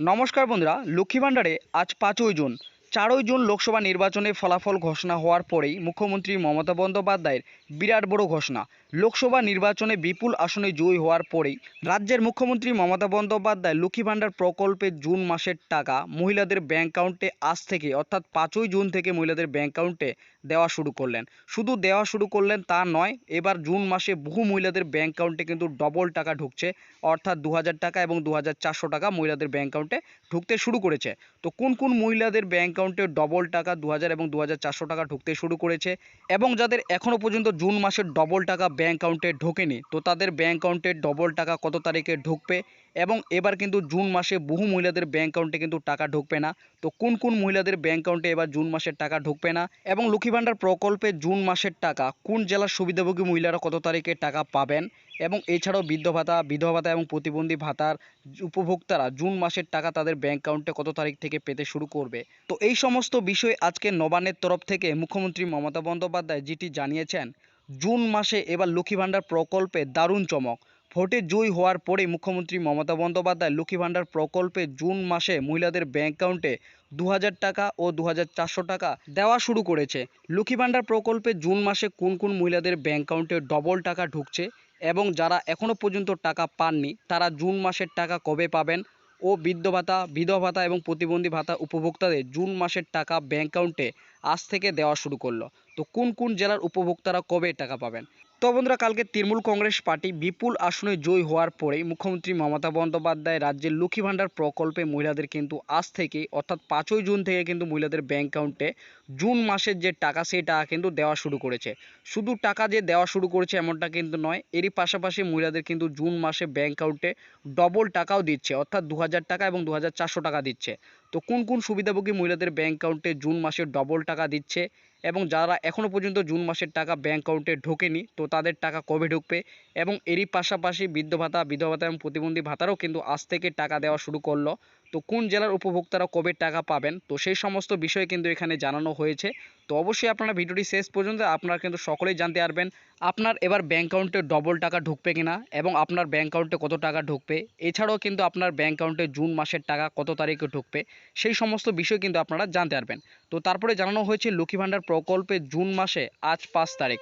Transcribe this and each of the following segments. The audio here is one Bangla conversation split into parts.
নমস্কার বন্ধুরা লক্ষ্মী ভাণ্ডারে আজ পাঁচই জুন। চারই জুন লোকসভা নির্বাচনে ফলাফল ঘোষণা হওয়ার পরেই মুখ্যমন্ত্রী মমতা বন্দ্যোপাধ্যায়ের বিরাট বড় ঘোষণা। লোকসভা নির্বাচনে বিপুল আসনে জয়ী হওয়ার পরেই রাজ্যের মুখ্যমন্ত্রী মমতা বন্দ্যোপাধ্যায় লক্ষ্মী ভাণ্ডার প্রকল্পে জুন মাসের টাকা মহিলাদের ব্যাংক অ্যাকাউন্টে আজ থেকে, অর্থাৎ পাঁচই জুন থেকে মহিলাদের ব্যাংক অ্যাকাউন্টে দেওয়া শুরু করলেন। শুধু দেওয়া শুরু করলেন তা নয়, এবার জুন মাসে বহু মহিলাদের ব্যাঙ্ক অ্যাকাউন্টে কিন্তু ডবল টাকা ঢুকছে, অর্থাৎ দু হাজার টাকা এবং দু হাজার চারশো টাকা মহিলাদের ব্যাংক অ্যাকাউন্টে ঢুকতে শুরু করেছে। তো কোন কোন মহিলাদের ব্যাংক অ্যাকাউন্টে ডবল টাকা দু হাজার এবং দু হাজার চারশো টাকা ঢুকতে শুরু করেছে এবং যাদের এখনও পর্যন্ত জুন মাসের ডবল টাকা ব্যাঙ্ক অ্যাকাউন্টে ঢোকেনি, তো তাদের ব্যাঙ্ক অ্যাকাউন্টে ডবল টাকা কত তারিখে ঢুকবে? এবং এবার কিন্তু জুন মাসে বহু মহিলাদের ব্যাংক অ্যাকাউন্টে কিন্তু টাকা ঢুকবে না। তো কোন কোন মহিলাদের ব্যাংক অ্যাকাউন্টে এবার জুন মাসের টাকা ঢুকবে না? এবং লক্ষ্মী ভাণ্ডার প্রকল্পে জুন মাসের টাকা কোন জেলার সুবিধাভোগী মহিলারা কত তারিখে টাকা পাবেন? এবং এছাড়াও বৃদ্ধ ভাতা, বিধবা ভাতা এবং প্রতিবন্ধী ভাতার উপভোক্তারা জুন মাসের টাকা তাদের ব্যাংক অ্যাকাউন্টে কত তারিখ থেকে পেতে শুরু করবে? তো এই সমস্ত বিষয়ে আজকে নবান্নের তরফ থেকে মুখ্যমন্ত্রী মমতা বন্দ্যোপাধ্যায় যেটি জানিয়েছেন। জুন মাসে এবার লক্ষ্মী ভাণ্ডার প্রকল্পে দারুণ চমক। ভোটে জয়ী হওয়ার পরে মুখ্যমন্ত্রী মমতা বন্দ্যোপাধ্যায় লক্ষ্মী ভাণ্ডার প্রকল্পে জুন মাসে মহিলাদের ব্যাংক অ্যাকাউন্টে দু হাজার টাকা ও দু হাজার চারশো টাকা দেওয়া শুরু করেছে। লক্ষ্মী ভাণ্ডার প্রকল্পে জুন মাসে কোন কোন মহিলাদের ব্যাংক অ্যাকাউন্টে ডবল টাকা ঢুকছে এবং যারা এখনও পর্যন্ত টাকা পাননি, তারা জুন মাসের টাকা কবে পাবেন ও বৃদ্ধ ভাতা, বিধবা ভাতা এবং প্রতিবন্ধী ভাতা উপভোক্তাদের জুন মাসের টাকা ব্যাংক অ্যাকাউন্টে আজ থেকে দেওয়া শুরু করল। তো কোন কোন জেলার উপভোক্তারা কবে টাকা পাবেন? তো বন্ধুরা, কালকে তৃণমূল কংগ্রেস পার্টি বিপুল আসনে জয়ী হওয়ার পরেই মুখ্যমন্ত্রী মমতা বন্দ্যোপাধ্যায় রাজ্যের লক্ষ্মী ভাণ্ডার প্রকল্পে মহিলাদের কিন্তু আজ থেকে, অর্থাৎ পাঁচই জুন থেকে কিন্তু মহিলাদের ব্যাংক অ্যাকাউন্টে জুন মাসের যে টাকা, সেই টাকা কিন্তু দেওয়া শুরু করেছে। শুধু টাকা যে দেওয়া শুরু করেছে এমনটা কিন্তু নয়, এরই পাশাপাশি মহিলাদের কিন্তু জুন মাসে ব্যাংক অ্যাকাউন্টে ডবল টাকাও দিচ্ছে, অর্থাৎ দু হাজার টাকা এবং দু হাজার চারশো টাকা দিচ্ছে। তো কোন কোন সুবিধাভোগী মহিলাদের ব্যাংক অ্যাকাউন্টে জুন মাসে ডবল টাকা দিচ্ছে এবং যারা এখনও পর্যন্ত জুন মাসের টাকা ব্যাংক অ্যাকাউন্টে ঢোকেনি, তো তাদের টাকা কবে ঢুকবে? এবং এরই পাশাপাশি বৃদ্ধ ভাতা, বিধবা ভাতা এবং প্রতিবন্ধী ভাতারও কিন্তু আজ থেকে টাকা দেওয়া শুরু করল। তো কোন জেলার উপভোক্তারা কবে টাকা পাবেন? তো সেই সমস্ত বিষয় কিন্তু এখানে জানানো হয়েছে। তো অবশ্যই আপনারা ভিডিওটি শেষ পর্যন্ত আপনারা কিন্তু সকলেই জানতে পারবেন, আপনার এবার ব্যাংক অ্যাকাউন্টে ডবল টাকা ঢুকবে কিনা এবং আপনার ব্যাঙ্ক অ্যাকাউন্টে কত টাকা ঢুকবে? এছাড়াও কিন্তু আপনার ব্যাংক অ্যাকাউন্টে জুন মাসের টাকা কত তারিখে ঢুকবে? সেই সমস্ত বিষয় কিন্তু আপনারা জানতে পারবেন। তো তারপরে জানানো হয়েছে লক্ষ্মী ভাণ্ডার প্রকল্পে জুন মাসে আজ পাঁচ তারিখ।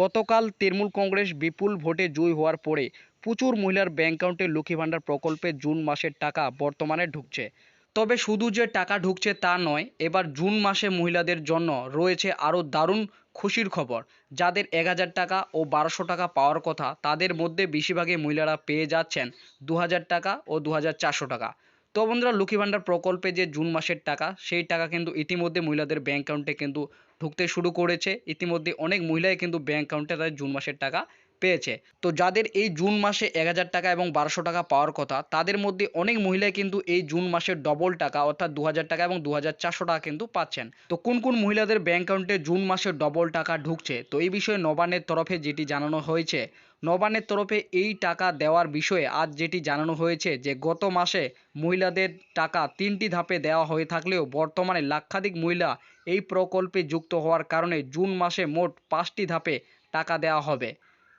গতকাল তৃণমূল কংগ্রেস বিপুল ভোটে জয়ী হওয়ার পরে প্রচুর মহিলার ব্যাংক অ্যাকাউন্টে লক্ষ্মী ভাণ্ডার প্রকল্পে জুন মাসের টাকা বর্তমানে ঢুকছে। তবে শুধু যে টাকা ঢুকছে তা নয়, এবার জুন মাসে মহিলাদের জন্য রয়েছে আরও দারুণ খুশির খবর। যাদের এক হাজার টাকা ও বারোশো টাকা পাওয়ার কথা, তাদের মধ্যে বেশিরভাগই মহিলারা পেয়ে যাচ্ছেন দু হাজার টাকা ও দু হাজার চারশো টাকা। তো বন্ধুরা, লক্ষ্মী ভাণ্ডার প্রকল্পে যে জুন মাসের টাকা, সেই টাকা কিন্তু ইতিমধ্যে মহিলাদের ব্যাংক অ্যাকাউন্টে কিন্তু ঢুকতে শুরু করেছে। ইতিমধ্যে অনেক মহিলাই কিন্তু ব্যাংক অ্যাকাউন্টে তাদের জুন মাসের টাকা পেয়েছে। তো যাদের এই জুন মাসে এক হাজার টাকা এবং বারোশো টাকা পাওয়ার কথা, তাদের মধ্যে অনেক মহিলাই কিন্তু এই জুন মাসের ডবল টাকা অর্থাৎ দু হাজার টাকা এবং দু হাজার চারশো টাকা কিন্তু পাচ্ছেন। তো কোন কোন মহিলাদের ব্যাংক অ্যাকাউন্টে জুন মাসে ডবল টাকা ঢুকছে? তো এই বিষয়ে নবান্নের তরফে যেটি জানানো হয়েছে, নবান্নের তরফে এই টাকা দেওয়ার বিষয়ে আজ যেটি জানানো হয়েছে যে, গত মাসে মহিলাদের টাকা তিনটি ধাপে দেওয়া হয়ে থাকলেও বর্তমানে লাক্ষাধিক মহিলা এই প্রকল্পে যুক্ত হওয়ার কারণে জুন মাসে মোট পাঁচটি ধাপে টাকা দেওয়া হবে।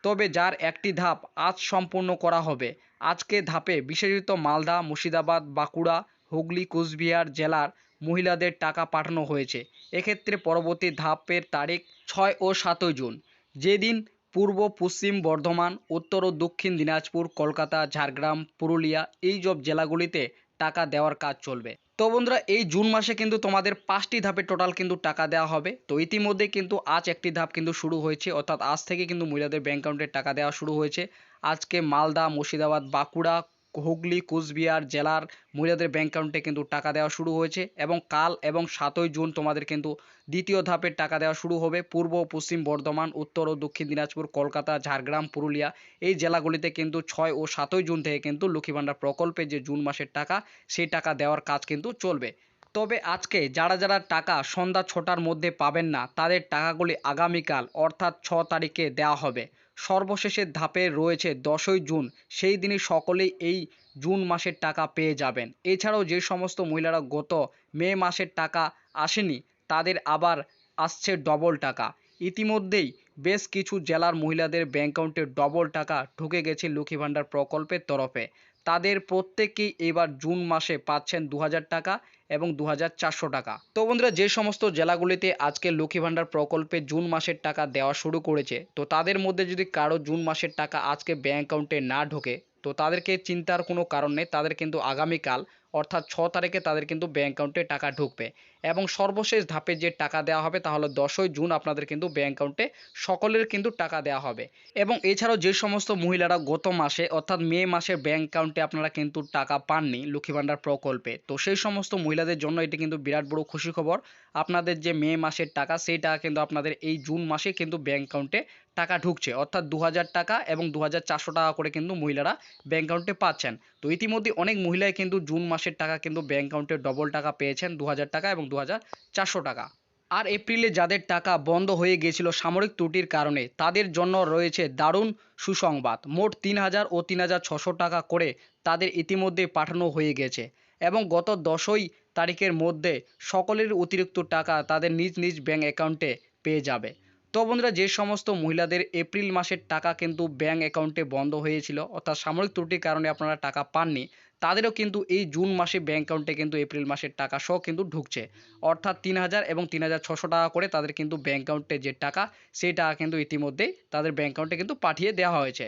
তবে যার একটি ধাপ আজ সম্পূর্ণ করা হবে। আজকে ধাপে বিশেষত মালদা, মুর্শিদাবাদ, বাঁকুড়া, হুগলি, কোচবিহার জেলার মহিলাদের টাকা পাঠানো হয়েছে। এক্ষেত্রে পরবর্তী ধাপের তারিখ ছয় ও সাতই জুন। যেদিন পূর্ব, পশ্চিম বর্ধমান, উত্তর ও দক্ষিণ দিনাজপুর, কলকাতা, ঝাড়গ্রাম, পুরুলিয়া এই সব জেলাগুলিতে টাকা দেওয়ার কাজ চলবে। তো বন্ধুরা, এই জুন মাসে কিন্তু তোমাদের পাঁচটি ধাপে টোটাল কিন্তু টাকা দেওয়া হবে। তো ইতিমধ্যে কিন্তু আজ একটি ধাপ কিন্তু শুরু হয়েছে, অর্থাৎ আজ থেকে কিন্তু মহিলাদের ব্যাংক অ্যাকাউন্টে টাকা দেওয়া শুরু হয়েছে। আজকে মালদা, মুর্শিদাবাদ, বাঁকুড়া হুগলি, কোচবিহার জেলার মহিলাদের ব্যাংক অ্যাকাউন্টে কিন্তু টাকা দেওয়া শুরু হয়েছে এবং কাল এবং সাতই জুন তোমাদের কিন্তু দ্বিতীয় ধাপের টাকা দেওয়া শুরু হবে। পূর্ব, পশ্চিম, বর্ধমান, উত্তর ও দক্ষিণ দিনাজপুর, কলকাতা, ঝাড়গ্রাম, পুরুলিয়া এই জেলাগুলিতে কিন্তু ছয় ও সাতই জুন থেকে কিন্তু লক্ষ্মী ভাণ্ডার প্রকল্পে যে জুন মাসের টাকা, সেই টাকা দেওয়ার কাজ কিন্তু চলবে। তবে আজকে যারা যারা টাকা সন্ধ্যা ছটার মধ্যে পাবেন না, তাদের টাকাগুলি আগামীকাল অর্থাৎ ছ তারিখে দেওয়া হবে। সর্বশেষের ধাপে রয়েছে দশই জুন। সেই দিনই সকলেই এই জুন মাসের টাকা পেয়ে যাবেন। এছাড়াও যে সমস্ত মহিলারা গত মে মাসের টাকা আসেনি, তাদের আবার আসছে ডবল টাকা। ইতিমধ্যেই বেশ কিছু জেলার মহিলাদের ব্যাংক অ্যাকাউন্টে ডবল টাকা ঢুকে গেছে লক্ষ্মী ভাণ্ডার প্রকল্পের তরফে। তাদের প্রত্যেকেই এবার জুন মাসে পাচ্ছেন দু হাজার টাকা এবং দু হাজার চারশো টাকা। তো বন্ধুরা, যে সমস্ত জেলাগুলিতে আজকে লক্ষ্মী ভাণ্ডার প্রকল্পে জুন মাসের টাকা দেওয়া শুরু করেছে, তো তাদের মধ্যে যদি কারও জুন মাসের টাকা আজকে ব্যাঙ্ক অ্যাকাউন্টে না ঢোকে, তো তাদেরকে চিন্তার কোনো কারণ নেই, তাদের কিন্তু আগামীকাল অর্থাৎ ছ তারিখে তাদের কিন্তু ব্যাঙ্ক অ্যাকাউন্টে টাকা ঢুকবে। এবং সর্বশেষ ধাপে যে টাকা দেওয়া হবে তাহলে দশই জুন আপনাদের কিন্তু ব্যাঙ্ক অ্যাকাউন্টে সকলের কিন্তু টাকা দেওয়া হবে। এবং এছাড়াও যে সমস্ত মহিলারা গত মাসে অর্থাৎ মে মাসে ব্যাঙ্ক অ্যাকাউন্টে আপনারা কিন্তু টাকা পাননি লক্ষ্মী ভাণ্ডার প্রকল্পে, তো সেই সমস্ত মহিলাদের জন্য এটি কিন্তু বিরাট বড় খুশি খবর। আপনাদের যে মে মাসের টাকা, সেই টাকা কিন্তু আপনাদের এই জুন মাসে কিন্তু ব্যাঙ্ক অ্যাকাউন্টে টাকা ঢুকছে, অর্থাৎ দু হাজার টাকা এবং দু হাজার চারশো টাকা করে কিন্তু মহিলারা ব্যাঙ্ক অ্যাকাউন্টে পাচ্ছেন। তো ইতিমধ্যে অনেক মহিলাই কিন্তু জুন মাসের টাকা কিন্তু ব্যাঙ্ক অ্যাকাউন্টে ডবল টাকা পেয়েছেন দু হাজার টাকা এবং দু হাজার চারশো টাকা। আর এপ্রিলে যাদের টাকা বন্ধ হয়ে গিয়েছিল সামরিক ত্রুটির কারণে, তাদের জন্য রয়েছে দারুণ সুসংবাদ। মোট তিন হাজার ও তিন হাজার ছশো টাকা করে তাদের ইতিমধ্যে পাঠানো হয়ে গেছে এবং গত দশই তারিখের মধ্যে সকলের অতিরিক্ত টাকা তাদের নিজ নিজ ব্যাঙ্ক অ্যাকাউন্টে পেয়ে যাবে। তো বন্ধুরা, যে সমস্ত মহিলাদের এপ্রিল মাসের টাকা কিন্তু ব্যাঙ্ক অ্যাকাউন্টে বন্ধ হয়েছিল, অর্থাৎ সামরিক ত্রুটির কারণে আপনারা টাকা পাননি, তাদেরও কিন্তু এই জুন মাসে ব্যাঙ্ক অ্যাকাউন্টে কিন্তু এপ্রিল মাসের টাকা সহ কিন্তু ঢুকছে। অর্থাৎ তিন হাজার এবং তিন হাজার ছশো টাকা করে তাদের কিন্তু ব্যাঙ্ক অ্যাকাউন্টে যে টাকা, সেই টাকা কিন্তু ইতিমধ্যেই তাদের ব্যাঙ্ক অ্যাকাউন্টে কিন্তু পাঠিয়ে দেওয়া হয়েছে।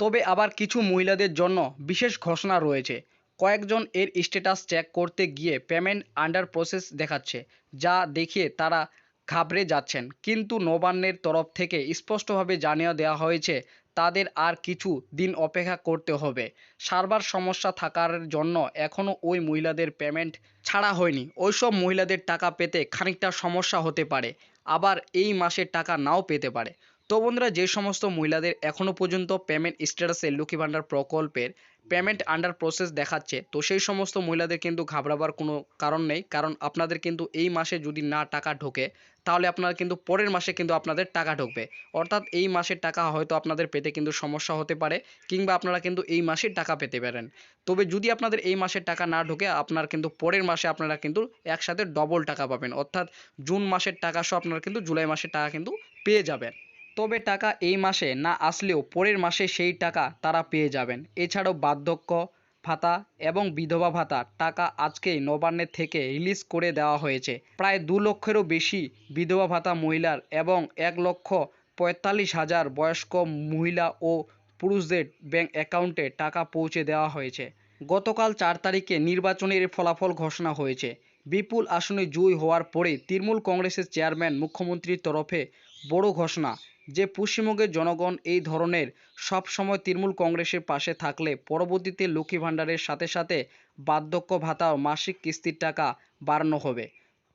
তবে আবার কিছু মহিলাদের জন্য বিশেষ ঘোষণা রয়েছে। কয়েকজন এর স্ট্যাটাস চেক করতে গিয়ে পেমেন্ট আন্ডার প্রসেস দেখাচ্ছে, যা দেখিয়ে তারা ঘাবড়ে যাচ্ছেন। কিন্তু নবান্নের তরফ থেকে স্পষ্টভাবে জানিয়ে দেওয়া হয়েছে, তাদের আর কিছু দিন অপেক্ষা করতে হবে। সার্ভার সমস্যা থাকার জন্য এখনও ওই মহিলাদের পেমেন্ট ছাড়া হয়নি। ওইসব মহিলাদের টাকা পেতে খানিকটা সমস্যা হতে পারে। আবার এই মাসের টাকা নাও পেতে পারে। তো বন্ধুরা, যে সমস্ত মহিলাদের এখনও পর্যন্ত পেমেন্ট স্ট্যাটাসে লক্ষ্মী ভাণ্ডার প্রকল্পের পেমেন্ট আন্ডার প্রসেস দেখাচ্ছে, তো সেই সমস্ত মহিলাদের কিন্তু ঘাবড়াবার কোনো কারণ নেই। কারণ আপনাদের কিন্তু এই মাসে যদি না টাকা ঢোকে, তাহলে আপনারা কিন্তু পরের মাসে কিন্তু আপনাদের টাকা ঢুকবে। অর্থাৎ এই মাসের টাকা হয়তো আপনাদের পেতে কিন্তু সমস্যা হতে পারে, কিংবা আপনারা কিন্তু এই মাসের টাকা পেতে পারেন। তবে যদি আপনাদের এই মাসের টাকা না ঢোকে, আপনার কিন্তু পরের মাসে আপনারা কিন্তু একসাথে ডবল টাকা পাবেন। অর্থাৎ জুন মাসের টাকা সহ আপনারা কিন্তু জুলাই মাসের টাকা কিন্তু পেয়ে যাবেন। তবে টাকা এই মাসে না আসলেও পরের মাসে সেই টাকা তারা পেয়ে যাবেন। এছাড়াও বার্ধক্য ভাতা এবং বিধবা ভাতা টাকা আজকেই নবান্নের থেকে রিলিজ করে দেওয়া হয়েছে। প্রায় দু লক্ষেরও বেশি বিধবা ভাতা মহিলার এবং এক লক্ষ পঁয়তাল্লিশ হাজার বয়স্ক মহিলা ও পুরুষদের ব্যাংক অ্যাকাউন্টে টাকা পৌঁছে দেওয়া হয়েছে। গতকাল চার তারিখে নির্বাচনের ফলাফল ঘোষণা হয়েছে। বিপুল আসনে জয়ী হওয়ার পরে তৃণমূল কংগ্রেসের চেয়ারম্যান মুখ্যমন্ত্রীর তরফে বড় ঘোষণা যে পশ্চিমবঙ্গের জনগণ এই ধরনের সব সময় তৃণমূল কংগ্রেসের পাশে থাকলে পরবর্তীতে লক্ষ্মী ভাণ্ডারের সাথে সাথে বার্ধক্য ভাতা ও মাসিক কিস্তির টাকা বাড়ানো হবে।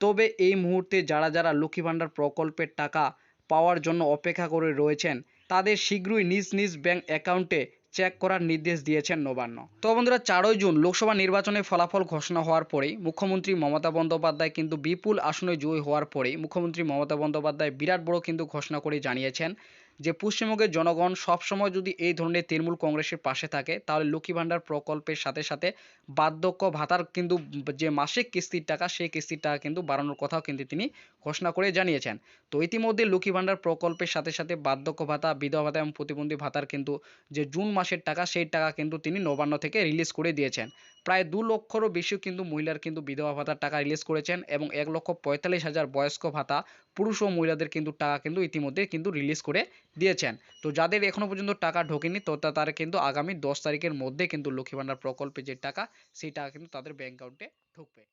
তবে এই মুহূর্তে যারা যারা লক্ষ্মী ভাণ্ডার প্রকল্পের টাকা পাওয়ার জন্য অপেক্ষা করে রয়েছেন, তাদের শীঘ্রই নিজ নিজ ব্যাংক অ্যাকাউন্টে চেক করার নির্দেশ দিয়েছেন নবান্ন। তো বন্ধুরা, চারই জুন লোকসভা নির্বাচনের ফলাফল ঘোষণা হওয়ার পরেই মুখ্যমন্ত্রী মমতা বন্দ্যোপাধ্যায় কিন্তু বিপুল আসনে জয়ী হওয়ার পরেই মুখ্যমন্ত্রী মমতা বন্দ্যোপাধ্যায় বিরাট বড় কিন্তু ঘোষণা করে জানিয়েছেন যে পশ্চিমবঙ্গের জনগণ সবসময় যদি এই ধরনের তৃণমূল কংগ্রেসের পাশে থাকে, তাহলে লক্ষ্মী ভাণ্ডার প্রকল্পের সাথে সাথে বার্ধক্য ভাতার কিন্তু যে মাসিক কিস্তির টাকা, সেই কিস্তির টাকা কিন্তু বাড়ানোর কথাও কিন্তু তিনি ঘোষণা করে জানিয়েছেন। তো ইতিমধ্যে লক্ষ্মী ভাণ্ডার প্রকল্পের সাথে সাথে বার্ধক্য ভাতা, বিধবা ভাতা এবং প্রতিবন্ধী ভাতার কিন্তু যে জুন মাসের টাকা, সেই টাকা কিন্তু তিনি নবান্ন থেকে রিলিজ করে দিয়েছেন। প্রায় দু লক্ষরও বেশি কিন্তু মহিলার কিন্তু বিধবা ভাতার টাকা রিলিজ করেছেন এবং এক লক্ষ পঁয়তাল্লিশ হাজার বয়স্ক ভাতা পুরুষ ও মহিলাদের কিন্তু টাকা কিন্তু ইতিমধ্যে কিন্তু রিলিজ করে দিয়েছেন। তো যাদের এখনও পর্যন্ত টাকা ঢোকেনি, তো তারা কিন্তু আগামী দশ তারিখের মধ্যে কিন্তু লক্ষ্মী ভাণ্ডার প্রকল্পে যে টাকা, সেই টাকা কিন্তু তাদের ব্যাংক অ্যাকাউন্টে ঢুকবে।